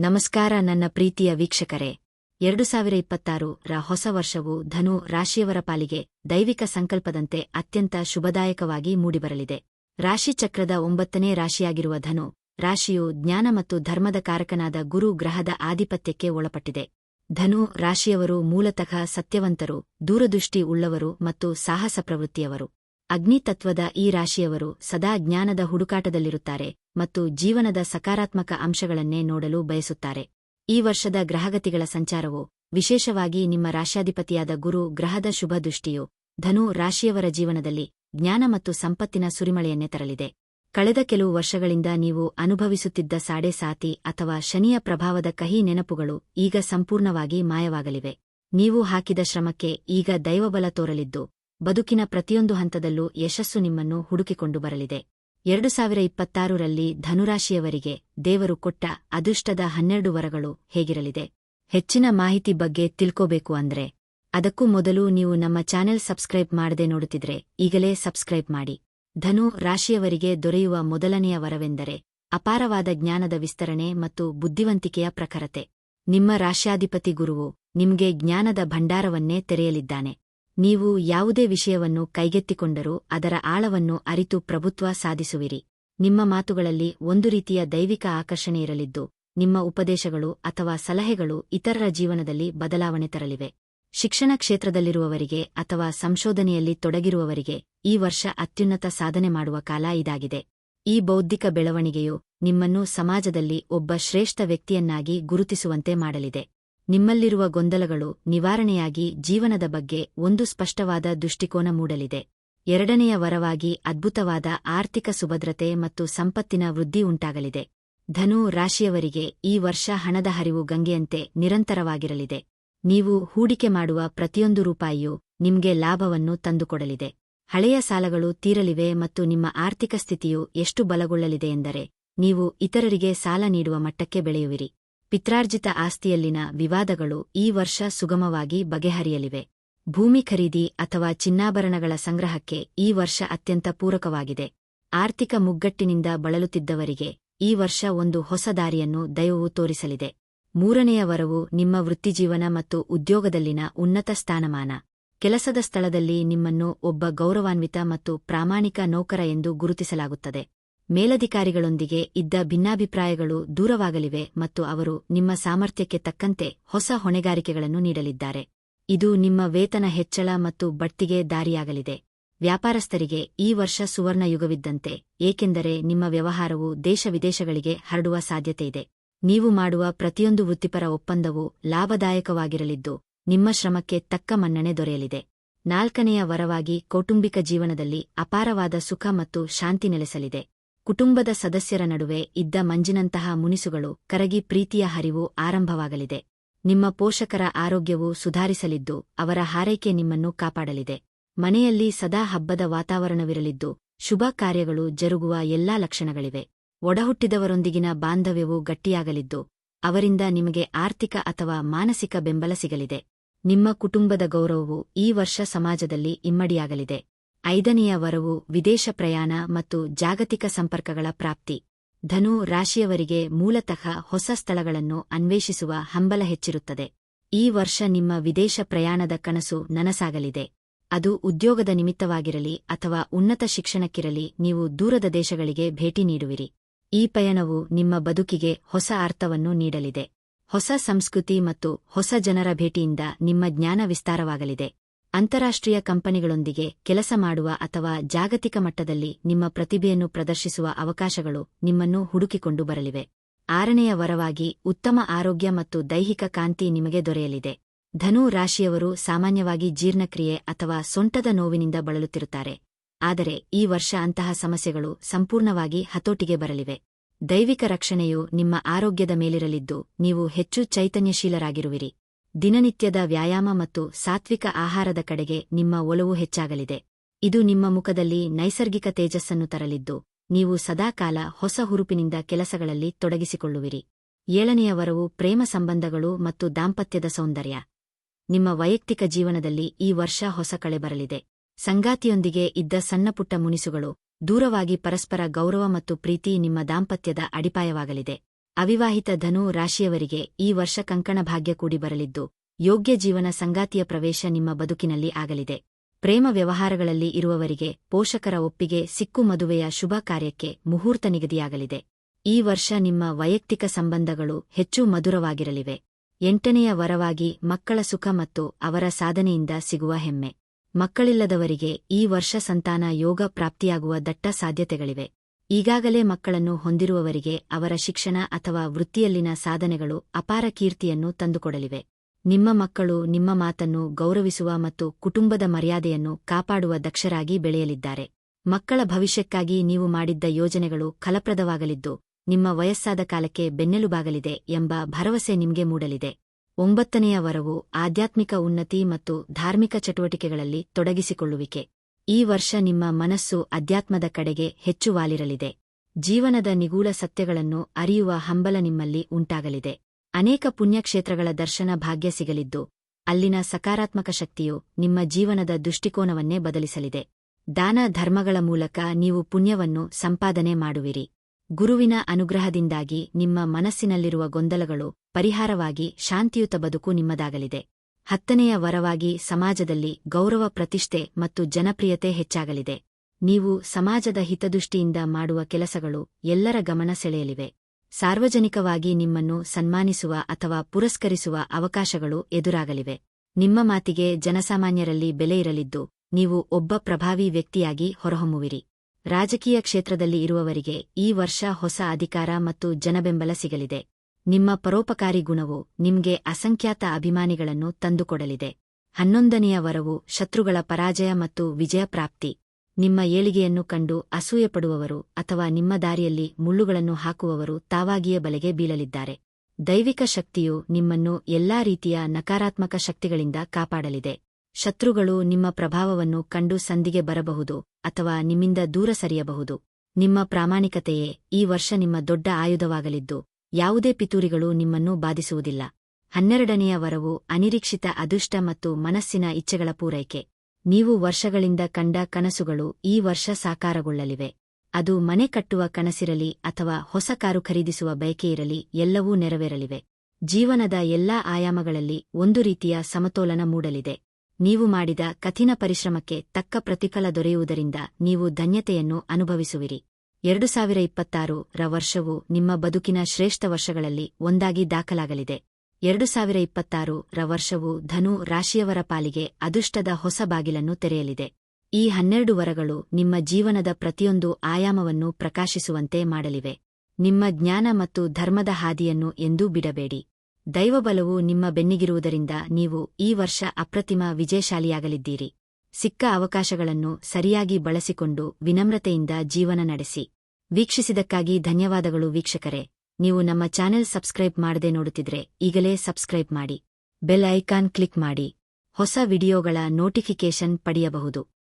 ನಮಸ್ಕಾರ ನನ್ನ ಪ್ರೀತಿಯ ವೀಕ್ಷಕರೇ. ಎರಡು ಸಾವಿರ ಇಪ್ಪತ್ತಾರು ರ ಹೊಸ ವರ್ಷವು ಧನು ರಾಶಿಯವರ ಪಾಲಿಗೆ ದೈವಿಕ ಸಂಕಲ್ಪದಂತೆ ಅತ್ಯಂತ ಶುಭದಾಯಕವಾಗಿ ಮೂಡಿಬರಲಿದೆ. ರಾಶಿಚಕ್ರದ ಒಂಬತ್ತನೇ ರಾಶಿಯಾಗಿರುವ ಧನು ರಾಶಿಯು ಜ್ಞಾನ ಮತ್ತು ಧರ್ಮದ ಕಾರಕನಾದ ಗುರು ಗ್ರಹದ ಆಧಿಪತ್ಯಕ್ಕೆ ಒಳಪಟ್ಟಿದೆ. ಧನು ರಾಶಿಯವರು ಮೂಲತಃ ಸತ್ಯವಂತರು, ದೂರದೃಷ್ಟಿ ಉಳ್ಳವರು ಮತ್ತು ಸಾಹಸ ಪ್ರವೃತ್ತಿಯವರು. ಅಗ್ನಿತತ್ವದ ಈ ರಾಶಿಯವರು ಸದಾ ಜ್ಞಾನದ ಹುಡುಕಾಟದಲ್ಲಿರುತ್ತಾರೆ ಮತ್ತು ಜೀವನದ ಸಕಾರಾತ್ಮಕ ಅಂಶಗಳನ್ನೇ ನೋಡಲು ಬಯಸುತ್ತಾರೆ. ಈ ವರ್ಷದ ಗ್ರಹಗತಿಗಳ ಸಂಚಾರವು, ವಿಶೇಷವಾಗಿ ನಿಮ್ಮ ರಾಶ್ಯಾಧಿಪತಿಯಾದ ಗುರು ಗ್ರಹದ ಶುಭ ದೃಷ್ಟಿಯು, ಧನು ರಾಶಿಯವರ ಜೀವನದಲ್ಲಿ ಜ್ಞಾನ ಮತ್ತು ಸಂಪತ್ತಿನ ಸುರಿಮಳೆಯನ್ನೇ ತರಲಿದೆ. ಕಳೆದ ಕೆಲವು ವರ್ಷಗಳಿಂದ ನೀವು ಅನುಭವಿಸುತ್ತಿದ್ದ ಸಾಡೆ ಸಾತಿ ಅಥವಾ ಶನಿಯ ಪ್ರಭಾವದ ಕಹಿ ನೆನಪುಗಳು ಈಗ ಸಂಪೂರ್ಣವಾಗಿ ಮಾಯವಾಗಲಿವೆ. ನೀವು ಹಾಕಿದ ಶ್ರಮಕ್ಕೆ ಈಗ ದೈವಬಲ ತೋರಲಿದ್ದು ಬದುಕಿನ ಪ್ರತಿಯೊಂದು ಹಂತದಲ್ಲೂ ಯಶಸ್ಸು ನಿಮ್ಮನ್ನು ಹುಡುಕಿಕೊಂಡು ಬರಲಿದೆ. ಎರಡು ಸಾವಿರ ಇಪ್ಪತ್ತಾರರಲ್ಲಿ ಧನುರಾಶಿಯವರಿಗೆ ದೇವರು ಕೊಟ್ಟ ಅದೃಷ್ಟದ ಹನ್ನೆರಡು ವರಗಳು ಹೇಗಿರಲಿದೆ? ಹೆಚ್ಚಿನ ಮಾಹಿತಿ ಬಗ್ಗೆ ತಿಳ್ಕೋಬೇಕು ಅಂದ್ರೆ, ಅದಕ್ಕೂ ಮೊದಲು ನೀವು ನಮ್ಮ ಚಾನೆಲ್ ಸಬ್ಸ್ಕ್ರೈಬ್ ಮಾಡದೆ ನೋಡುತ್ತಿದ್ರೆ ಈಗಲೇ ಸಬ್ಸ್ಕ್ರೈಬ್ ಮಾಡಿ. ಧನು ರಾಶಿಯವರಿಗೆ ದೊರೆಯುವ ಮೊದಲನೆಯ ವರವೆಂದರೆ, ಅಪಾರವಾದ ಜ್ಞಾನದ ವಿಸ್ತರಣೆ ಮತ್ತು ಬುದ್ಧಿವಂತಿಕೆಯ ಪ್ರಖರತೆ. ನಿಮ್ಮ ರಾಶ್ಯಾಧಿಪತಿ ಗುರುವು ನಿಮ್ಗೆ ಜ್ಞಾನದ ಭಂಡಾರವನ್ನೇ ತೆರೆಯಲಿದ್ದಾನೆ. ನೀವು ಯಾವುದೇ ವಿಷಯವನ್ನು ಕೈಗೆತ್ತಿಕೊಂಡರೂ ಅದರ ಆಳವನ್ನು ಅರಿತು ಪ್ರಭುತ್ವ ಸಾಧಿಸುವಿರಿ. ನಿಮ್ಮ ಮಾತುಗಳಲ್ಲಿ ಒಂದು ರೀತಿಯ ದೈವಿಕ ಆಕರ್ಷಣೆ ಇರಲಿದ್ದು, ನಿಮ್ಮ ಉಪದೇಶಗಳು ಅಥವಾ ಸಲಹೆಗಳು ಇತರರ ಜೀವನದಲ್ಲಿ ಬದಲಾವಣೆ ತರಲಿವೆ. ಶಿಕ್ಷಣ ಕ್ಷೇತ್ರದಲ್ಲಿರುವವರಿಗೆ ಅಥವಾ ಸಂಶೋಧನೆಯಲ್ಲಿ ತೊಡಗಿರುವವರಿಗೆ ಈ ವರ್ಷ ಅತ್ಯುನ್ನತ ಸಾಧನೆ ಮಾಡುವ ಕಾಲ ಇದಾಗಿದೆ. ಈ ಬೌದ್ಧಿಕ ಬೆಳವಣಿಗೆಯು ನಿಮ್ಮನ್ನು ಸಮಾಜದಲ್ಲಿ ಒಬ್ಬ ಶ್ರೇಷ್ಠ ವ್ಯಕ್ತಿಯನ್ನಾಗಿ ಗುರುತಿಸುವಂತೆ ಮಾಡಲಿದೆ. ನಿಮ್ಮಲ್ಲಿರುವ ಗೊಂದಲಗಳು ನಿವಾರಣೆಯಾಗಿ ಜೀವನದ ಬಗ್ಗೆ ಒಂದು ಸ್ಪಷ್ಟವಾದ ದೃಷ್ಟಿಕೋನ ಮೂಡಲಿದೆ. ಎರಡನೆಯ ವರವಾಗಿ ಅದ್ಭುತವಾದ ಆರ್ಥಿಕ ಸುಭದ್ರತೆ ಮತ್ತು ಸಂಪತ್ತಿನ ವೃದ್ಧಿ ಉಂಟಾಗಲಿದೆ. ಧನು ರಾಶಿಯವರಿಗೆ ಈ ವರ್ಷ ಹಣದ ಹರಿವು ಗಂಗೆಯಂತೆ ನಿರಂತರವಾಗಿರಲಿದೆ. ನೀವು ಹೂಡಿಕೆ ಮಾಡುವ ಪ್ರತಿಯೊಂದು ರೂಪಾಯಿಯೂ ನಿಮ್ಗೆ ಲಾಭವನ್ನು ತಂದುಕೊಡಲಿದೆ. ಹಳೆಯ ಸಾಲಗಳು ತೀರಲಿವೆ ಮತ್ತು ನಿಮ್ಮ ಆರ್ಥಿಕ ಸ್ಥಿತಿಯು ಎಷ್ಟು ಬಲಗೊಳ್ಳಲಿದೆ ಎಂದರೆ, ನೀವು ಇತರರಿಗೆ ಸಾಲ ನೀಡುವ ಮಟ್ಟಕ್ಕೆ ಬೆಳೆಯುವಿರಿ. ಪಿತ್ರಾರ್ಜಿತ ಆಸ್ತಿಯಲ್ಲಿನ ವಿವಾದಗಳು ಈ ವರ್ಷ ಸುಗಮವಾಗಿ ಬಗೆಹರಿಯಲಿವೆ. ಭೂಮಿ ಖರೀದಿ ಅಥವಾ ಚಿನ್ನಾಭರಣಗಳ ಸಂಗ್ರಹಕ್ಕೆ ಈ ವರ್ಷ ಅತ್ಯಂತ ಪೂರಕವಾಗಿದೆ. ಆರ್ಥಿಕ ಮುಗ್ಗಟ್ಟಿನಿಂದ ಬಳಲುತ್ತಿದ್ದವರಿಗೆ ಈ ವರ್ಷ ಒಂದು ಹೊಸ ದಾರಿಯನ್ನು ದೈವವು ತೋರಿಸಲಿದೆ. ಮೂರನೆಯ ವರವು ನಿಮ್ಮ ವೃತ್ತಿಜೀವನ ಮತ್ತು ಉದ್ಯೋಗದಲ್ಲಿನ ಉನ್ನತ ಸ್ಥಾನಮಾನ. ಕೆಲಸದ ಸ್ಥಳದಲ್ಲಿ ನಿಮ್ಮನ್ನು ಒಬ್ಬ ಗೌರವಾನ್ವಿತ ಮತ್ತು ಪ್ರಾಮಾಣಿಕ ನೌಕರ ಎಂದು ಗುರುತಿಸಲಾಗುತ್ತದೆ. ಮೇಲಧಿಕಾರಿಗಳೊಂದಿಗೆ ಇದ್ದ ಭಿನ್ನಾಭಿಪ್ರಾಯಗಳು ದೂರವಾಗಲಿವೆ ಮತ್ತು ಅವರು ನಿಮ್ಮ ಸಾಮರ್ಥ್ಯಕ್ಕೆ ತಕ್ಕಂತೆ ಹೊಸ ಹೊಣೆಗಾರಿಕೆಗಳನ್ನು ನೀಡಲಿದ್ದಾರೆ. ಇದು ನಿಮ್ಮ ವೇತನ ಹೆಚ್ಚಳ ಮತ್ತು ಬಡ್ತಿಗೆ ದಾರಿಯಾಗಲಿದೆ. ವ್ಯಾಪಾರಸ್ಥರಿಗೆ ಈ ವರ್ಷ ಸುವರ್ಣ ಯುಗವಿದ್ದಂತೆ ಏಕೆಂದರೆ ನಿಮ್ಮ ವ್ಯವಹಾರವು ದೇಶ ವಿದೇಶಗಳಿಗೆ ಹರಡುವ ಸಾಧ್ಯತೆಯಿದೆ. ನೀವು ಮಾಡುವ ಪ್ರತಿಯೊಂದು ವೃತ್ತಿಪರ ಒಪ್ಪಂದವು ಲಾಭದಾಯಕವಾಗಿರಲಿದ್ದು, ನಿಮ್ಮ ಶ್ರಮಕ್ಕೆ ತಕ್ಕ ಮನ್ನಣೆ ದೊರೆಯಲಿದೆ. ನಾಲ್ಕನೆಯ ವರವಾಗಿ ಕೌಟುಂಬಿಕ ಜೀವನದಲ್ಲಿ ಅಪಾರವಾದ ಸುಖ ಮತ್ತು ಶಾಂತಿ ನೆಲೆಸಲಿದೆ. ಕುಟುಂಬದ ಸದಸ್ಯರ ನಡುವೆ ಇದ್ದ ಮಂಜಿನಂತಹ ಮುನಿಸುಗಳು ಕರಗಿ ಪ್ರೀತಿಯ ಹರಿವು ಆರಂಭವಾಗಲಿದೆ. ನಿಮ್ಮ ಪೋಷಕರ ಆರೋಗ್ಯವು ಸುಧಾರಿಸಲಿದ್ದು, ಅವರ ಹಾರೈಕೆ ನಿಮ್ಮನ್ನು ಕಾಪಾಡಲಿದೆ. ಮನೆಯಲ್ಲಿ ಸದಾ ಹಬ್ಬದ ವಾತಾವರಣವಿರಲಿದ್ದು, ಶುಭ ಕಾರ್ಯಗಳು ಜರುಗುವ ಎಲ್ಲಾ ಲಕ್ಷಣಗಳಿವೆ. ಒಡಹುಟ್ಟಿದವರೊಂದಿಗಿನ ಬಾಂಧವ್ಯವು ಗಟ್ಟಿಯಾಗಲಿದ್ದು, ಅವರಿಂದ ನಿಮಗೆ ಆರ್ಥಿಕ ಅಥವಾ ಮಾನಸಿಕ ಬೆಂಬಲ ಸಿಗಲಿದೆ. ನಿಮ್ಮ ಕುಟುಂಬದ ಗೌರವವು ಈ ವರ್ಷ ಸಮಾಜದಲ್ಲಿ ಇಮ್ಮಡಿಯಾಗಲಿದೆ. ಐದನೆಯ ವರವು ವಿದೇಶ ಪ್ರಯಾಣ ಮತ್ತು ಜಾಗತಿಕ ಸಂಪರ್ಕಗಳ ಪ್ರಾಪ್ತಿ. ಧನು ರಾಶಿಯವರಿಗೆ ಮೂಲತಃ ಹೊಸ ಸ್ಥಳಗಳನ್ನು ಅನ್ವೇಷಿಸುವ ಹಂಬಲ ಹೆಚ್ಚಿರುತ್ತದೆ. ಈ ವರ್ಷ ನಿಮ್ಮ ವಿದೇಶ ಪ್ರಯಾಣದ ಕನಸು ನನಸಾಗಲಿದೆ. ಅದು ಉದ್ಯೋಗದ ನಿಮಿತ್ತವಾಗಿರಲಿ ಅಥವಾ ಉನ್ನತ ಶಿಕ್ಷಣಕ್ಕಿರಲಿ ನೀವು ದೂರದ ದೇಶಗಳಿಗೆ ಭೇಟಿ ನೀಡುವಿರಿ. ಈ ಪಯಣವು ನಿಮ್ಮ ಬದುಕಿಗೆ ಹೊಸ ಅರ್ಥವನ್ನು ನೀಡಲಿದೆ. ಹೊಸ ಸಂಸ್ಕೃತಿ ಮತ್ತು ಹೊಸ ಜನರ ಭೇಟಿಯಿಂದ ನಿಮ್ಮ ಜ್ಞಾನ ವಿಸ್ತಾರವಾಗಲಿದೆ. ಅಂತಾರಾಷ್ಟ್ರೀಯ ಕಂಪನಿಗಳೊಂದಿಗೆ ಕೆಲಸ ಮಾಡುವ ಅಥವಾ ಜಾಗತಿಕ ಮಟ್ಟದಲ್ಲಿ ನಿಮ್ಮ ಪ್ರತಿಭೆಯನ್ನು ಪ್ರದರ್ಶಿಸುವ ಅವಕಾಶಗಳು ನಿಮ್ಮನ್ನು ಹುಡುಕಿಕೊಂಡು ಬರಲಿವೆ. ಆರನೆಯ ವರವಾಗಿ ಉತ್ತಮ ಆರೋಗ್ಯ ಮತ್ತು ದೈಹಿಕ ಕಾಂತಿ ನಿಮಗೆ ದೊರೆಯಲಿದೆ. ಧನು ರಾಶಿಯವರು ಸಾಮಾನ್ಯವಾಗಿ ಜೀರ್ಣಕ್ರಿಯೆ ಅಥವಾ ಸೊಂಟದ ನೋವಿನಿಂದ ಬಳಲುತ್ತಿರುತ್ತಾರೆ. ಆದರೆ ಈ ವರ್ಷ ಅಂತಹ ಸಮಸ್ಯೆಗಳು ಸಂಪೂರ್ಣವಾಗಿ ಹತೋಟಿಗೆ ಬರಲಿವೆ. ದೈವಿಕ ರಕ್ಷಣೆಯು ನಿಮ್ಮ ಆರೋಗ್ಯದ ಮೇಲಿರಲಿದ್ದು ನೀವು ಹೆಚ್ಚು ಚೈತನ್ಯಶೀಲರಾಗಿರುವಿರಿ. ದಿನನಿತ್ಯದ ವ್ಯಾಯಾಮ ಮತ್ತು ಸಾತ್ವಿಕ ಆಹಾರದ ಕಡೆಗೆ ನಿಮ್ಮ ಒಲವು ಹೆಚ್ಚಾಗಲಿದೆ. ಇದು ನಿಮ್ಮ ಮುಖದಲ್ಲಿ ನೈಸರ್ಗಿಕ ತೇಜಸ್ಸನ್ನು ತರಲಿದ್ದು, ನೀವು ಸದಾಕಾಲ ಹೊಸ ಹುರುಪಿನಿಂದ ಕೆಲಸಗಳಲ್ಲಿ ತೊಡಗಿಸಿಕೊಳ್ಳುವಿರಿ. ಏಳನೆಯ ವರವು ಪ್ರೇಮ ಸಂಬಂಧಗಳು ಮತ್ತು ದಾಂಪತ್ಯದ ಸೌಂದರ್ಯ. ನಿಮ್ಮ ವೈಯಕ್ತಿಕ ಜೀವನದಲ್ಲಿ ಈ ವರ್ಷ ಹೊಸ ಕಳೆ ಬರಲಿದೆ. ಸಂಗಾತಿಯೊಂದಿಗೆ ಇದ್ದ ಸಣ್ಣಪುಟ್ಟ ಮುನಿಸುಗಳು ದೂರವಾಗಿ ಪರಸ್ಪರ ಗೌರವ ಮತ್ತು ಪ್ರೀತಿ ನಿಮ್ಮ ದಾಂಪತ್ಯದ ಅಡಿಪಾಯವಾಗಲಿದೆ. ಅವಿವಾಹಿತ ಧನು ರಾಶಿಯವರಿಗೆ ಈ ವರ್ಷ ಕಂಕಣ ಭಾಗ್ಯ ಕೂಡಿ ಬರಲಿದ್ದು, ಯೋಗ್ಯ ಜೀವನ ಸಂಗಾತಿಯ ಪ್ರವೇಶ ನಿಮ್ಮ ಬದುಕಿನಲ್ಲಿ ಆಗಲಿದೆ. ಪ್ರೇಮ ವ್ಯವಹಾರಗಳಲ್ಲಿ ಇರುವವರಿಗೆ ಪೋಷಕರ ಒಪ್ಪಿಗೆ, ಸಿಕ್ಕು ಮದುವೆಯ ಶುಭ ಕಾರ್ಯಕ್ಕೆ ಮುಹೂರ್ತ ನಿಗದಿಯಾಗಲಿದೆ. ಈ ವರ್ಷ ನಿಮ್ಮ ವೈಯಕ್ತಿಕ ಸಂಬಂಧಗಳು ಹೆಚ್ಚು ಮಧುರವಾಗಿರಲಿವೆ. ಎಂಟನೆಯ ವರವಾಗಿ ಮಕ್ಕಳ ಸುಖ ಮತ್ತು ಅವರ ಸಾಧನೆಯಿಂದ ಸಿಗುವ ಹೆಮ್ಮೆ. ಮಕ್ಕಳಿಲ್ಲದವರಿಗೆ ಈ ವರ್ಷ ಸಂತಾನ ಯೋಗ ಪ್ರಾಪ್ತಿಯಾಗುವ ದಟ್ಟ ಸಾಧ್ಯತೆಗಳಿವೆ. ಈಗಾಗಲೇ ಮಕ್ಕಳನ್ನು ಹೊಂದಿರುವವರಿಗೆ ಅವರ ಶಿಕ್ಷಣ ಅಥವಾ ವೃತ್ತಿಯಲ್ಲಿನ ಸಾಧನೆಗಳು ಅಪಾರ ಕೀರ್ತಿಯನ್ನು ತಂದುಕೊಡಲಿವೆ. ನಿಮ್ಮ ಮಕ್ಕಳು ನಿಮ್ಮ ಮಾತನ್ನು ಗೌರವಿಸುವ ಮತ್ತು ಕುಟುಂಬದ ಮರ್ಯಾದೆಯನ್ನು ಕಾಪಾಡುವ ದಕ್ಷರಾಗಿ ಬೆಳೆಯಲಿದ್ದಾರೆ. ಮಕ್ಕಳ ಭವಿಷ್ಯಕ್ಕಾಗಿ ನೀವು ಮಾಡಿದ್ದ ಯೋಜನೆಗಳು ಫಲಪ್ರದವಾಗಲಿದ್ದು, ನಿಮ್ಮ ವಯಸ್ಸಾದ ಕಾಲಕ್ಕೆ ಬೆನ್ನೆಲುಬಾಗಲಿದೆ ಎಂಬ ಭರವಸೆ ನಿಮಗೆ ಮೂಡಲಿದೆ. ಒಂಬತ್ತನೆಯ ವರವು ಆಧ್ಯಾತ್ಮಿಕ ಉನ್ನತಿ ಮತ್ತು ಧಾರ್ಮಿಕ ಚಟುವಟಿಕೆಗಳಲ್ಲಿ ತೊಡಗಿಸಿಕೊಳ್ಳುವಿಕೆ. ಈ ವರ್ಷ ನಿಮ್ಮ ಮನಸ್ಸು ಅಧ್ಯಾತ್ಮದ ಕಡೆಗೆ ಹೆಚ್ಚು ವಾಲಿರಲಿದೆ ಜೀವನದ ನಿಗೂಢ ಸತ್ಯಗಳನ್ನು ಅರಿಯುವ ಹಂಬಲ ನಿಮ್ಮಲ್ಲಿ ಉಂಟಾಗಲಿದೆ. ಅನೇಕ ಪುಣ್ಯಕ್ಷೇತ್ರಗಳ ದರ್ಶನ ಭಾಗ್ಯ ಸಿಗಲಿದ್ದು, ಅಲ್ಲಿನ ಸಕಾರಾತ್ಮಕ ಶಕ್ತಿಯು ನಿಮ್ಮ ಜೀವನದ ದೃಷ್ಟಿಕೋನವನ್ನೇ ಬದಲಿಸಲಿದೆ. ದಾನ ಧರ್ಮಗಳ ಮೂಲಕ ನೀವು ಪುಣ್ಯವನ್ನು ಸಂಪಾದನೆ ಮಾಡುವಿರಿ. ಗುರುವಿನ ಅನುಗ್ರಹದಿಂದಾಗಿ ನಿಮ್ಮ ಮನಸ್ಸಿನಲ್ಲಿರುವ ಗೊಂದಲಗಳು ಪರಿಹಾರವಾಗಿ ಶಾಂತಿಯುತ ಬದುಕು ನಿಮ್ಮದಾಗಲಿದೆ. ಹತ್ತನೆಯ ವರವಾಗಿ ಸಮಾಜದಲ್ಲಿ ಗೌರವ, ಪ್ರತಿಷ್ಠೆ ಮತ್ತು ಜನಪ್ರಿಯತೆ ಹೆಚ್ಚಾಗಲಿದೆ. ನೀವು ಸಮಾಜದ ಹಿತದೃಷ್ಟಿಯಿಂದ ಮಾಡುವ ಕೆಲಸಗಳು ಎಲ್ಲರ ಗಮನ ಸೆಳೆಯಲಿವೆ. ಸಾರ್ವಜನಿಕವಾಗಿ ನಿಮ್ಮನ್ನು ಸನ್ಮಾನಿಸುವ ಅಥವಾ ಪುರಸ್ಕರಿಸುವ ಅವಕಾಶಗಳು ಎದುರಾಗಲಿವೆ. ನಿಮ್ಮ ಮಾತಿಗೆ ಜನಸಾಮಾನ್ಯರಲ್ಲಿ ಬೆಲೆ ಇರಲಿದ್ದು, ನೀವು ಒಬ್ಬ ಪ್ರಭಾವಿ ವ್ಯಕ್ತಿಯಾಗಿ ಹೊರಹೊಮ್ಮುವಿರಿ. ರಾಜಕೀಯ ಕ್ಷೇತ್ರದಲ್ಲಿ ಇರುವವರಿಗೆ ಈ ವರ್ಷ ಹೊಸ ಅಧಿಕಾರ ಮತ್ತು ಜನಬೆಂಬಲ ಸಿಗಲಿದೆ. ನಿಮ್ಮ ಪರೋಪಕಾರಿ ಗುಣವು ನಿಮ್ಗೆ ಅಸಂಖ್ಯಾತ ಅಭಿಮಾನಿಗಳನ್ನು ತಂದುಕೊಡಲಿದೆ. ಹನ್ನೊಂದನೆಯ ವರವು ಶತ್ರುಗಳ ಪರಾಜಯ ಮತ್ತು ವಿಜಯ ಪ್ರಾಪ್ತಿ. ನಿಮ್ಮ ಏಳಿಗೆಯನ್ನು ಕಂಡು ಅಸೂಯಪಡುವವರು ಅಥವಾ ನಿಮ್ಮ ದಾರಿಯಲ್ಲಿ ಮುಳ್ಳುಗಳನ್ನು ಹಾಕುವವರು ತಾವಾಗಿಯೇ ಬಲೆಗೆ ಬೀಳಲಿದ್ದಾರೆ. ದೈವಿಕ ಶಕ್ತಿಯು ನಿಮ್ಮನ್ನು ಎಲ್ಲಾ ರೀತಿಯ ನಕಾರಾತ್ಮಕ ಶಕ್ತಿಗಳಿಂದ ಕಾಪಾಡಲಿದೆ. ಶತ್ರುಗಳು ನಿಮ್ಮ ಪ್ರಭಾವವನ್ನು ಕಂಡು ಸಂದಿಗೆ ಬರಬಹುದು ಅಥವಾ ನಿಮ್ಮಿಂದ ದೂರ ಸರಿಯಬಹುದು. ನಿಮ್ಮ ಪ್ರಾಮಾಣಿಕತೆಯೇ ಈ ವರ್ಷ ನಿಮ್ಮ ದೊಡ್ಡ ಆಯುಧವಾಗಲಿದ್ದು. ಯಾವುದೇ ಪಿತೂರಿಗಳು ನಿಮ್ಮನ್ನು ಬಾಧಿಸುವುದಿಲ್ಲ. ಹನ್ನೆರಡನೆಯ ವರವು ಅನಿರೀಕ್ಷಿತ ಅದೃಷ್ಟ ಮತ್ತು ಮನಸ್ಸಿನ ಇಚ್ಛೆಗಳ ಪೂರೈಕೆ. ನೀವು ವರ್ಷಗಳಿಂದ ಕಂಡ ಕನಸುಗಳು ಈ ವರ್ಷ ಸಾಕಾರಗೊಳ್ಳಲಿವೆ. ಅದು ಮನೆ ಕಟ್ಟುವ ಕನಸಿರಲಿ ಅಥವಾ ಹೊಸ ಕಾರು ಖರೀದಿಸುವ ಬಯಕೆಯಿರಲಿ ಎಲ್ಲವೂ ನೆರವೇರಲಿವೆ. ಜೀವನದ ಎಲ್ಲಾ ಆಯಾಮಗಳಲ್ಲಿ ಒಂದು ರೀತಿಯ ಸಮತೋಲನ ಮೂಡಲಿದೆ. ನೀವು ಮಾಡಿದ ಕಠಿಣ ಪರಿಶ್ರಮಕ್ಕೆ ತಕ್ಕ ಪ್ರತಿಫಲ ದೊರೆಯುವುದರಿಂದ ನೀವು ಧನ್ಯತೆಯನ್ನು ಅನುಭವಿಸುವಿರಿ. ಎರಡು ಸಾವಿರ ಇಪ್ಪತ್ತಾರು ರ ವರ್ಷವು ನಿಮ್ಮ ಬದುಕಿನ ಶ್ರೇಷ್ಠ ವರ್ಷಗಳಲ್ಲಿ ಒಂದಾಗಿ ದಾಖಲಾಗಲಿದೆ. ಎರಡು ಸಾವಿರ ಇಪ್ಪತ್ತಾರು ರ ವರ್ಷವು ಧನು ರಾಶಿಯವರ ಪಾಲಿಗೆ ಅದೃಷ್ಟದ ಹೊಸ ಬಾಗಿಲನ್ನು ತೆರೆಯಲಿದೆ. ಈ ಹನ್ನೆರಡು ವರಗಳು ನಿಮ್ಮ ಜೀವನದ ಪ್ರತಿಯೊಂದು ಆಯಾಮವನ್ನು ಪ್ರಕಾಶಿಸುವಂತೆ ಮಾಡಲಿವೆ. ನಿಮ್ಮ ಜ್ಞಾನ ಮತ್ತು ಧರ್ಮದ ಹಾದಿಯನ್ನು ಎಂದೂ ಬಿಡಬೇಡಿ. ದೈವಬಲವು ನಿಮ್ಮ ಬೆನ್ನಿಗಿರುವುದರಿಂದ ನೀವು ಈ ವರ್ಷ ಅಪ್ರತಿಮ ವಿಜಯಶಾಲಿಯಾಗಲಿದ್ದೀರಿ. ಸಿಕ್ಕ ಅವಕಾಶಗಳನ್ನು ಸರಿಯಾಗಿ ಬಳಸಿಕೊಂಡು ವಿನಮ್ರತೆಯಿಂದ ಜೀವನ ನಡೆಸಿ. ವೀಕ್ಷಿಸಿದಕ್ಕಾಗಿ ಧನ್ಯವಾದಗಳು ವೀಕ್ಷಕರೇ. ನೀವು ನಮ್ಮ ಚಾನೆಲ್ ಸಬ್ಸ್ಕ್ರೈಬ್ ಮಾಡದೆ ನೋಡುತ್ತಿದ್ರೆ ಈಗಲೇ ಸಬ್ಸ್ಕ್ರೈಬ್ ಮಾಡಿ. ಬೆಲ್ ಐಕಾನ್ ಕ್ಲಿಕ್ ಮಾಡಿ. ಹೊಸ ವಿಡಿಯೋಗಳ ನೋಟಿಫಿಕೇಷನ್ ಪಡೆಯಬಹುದು.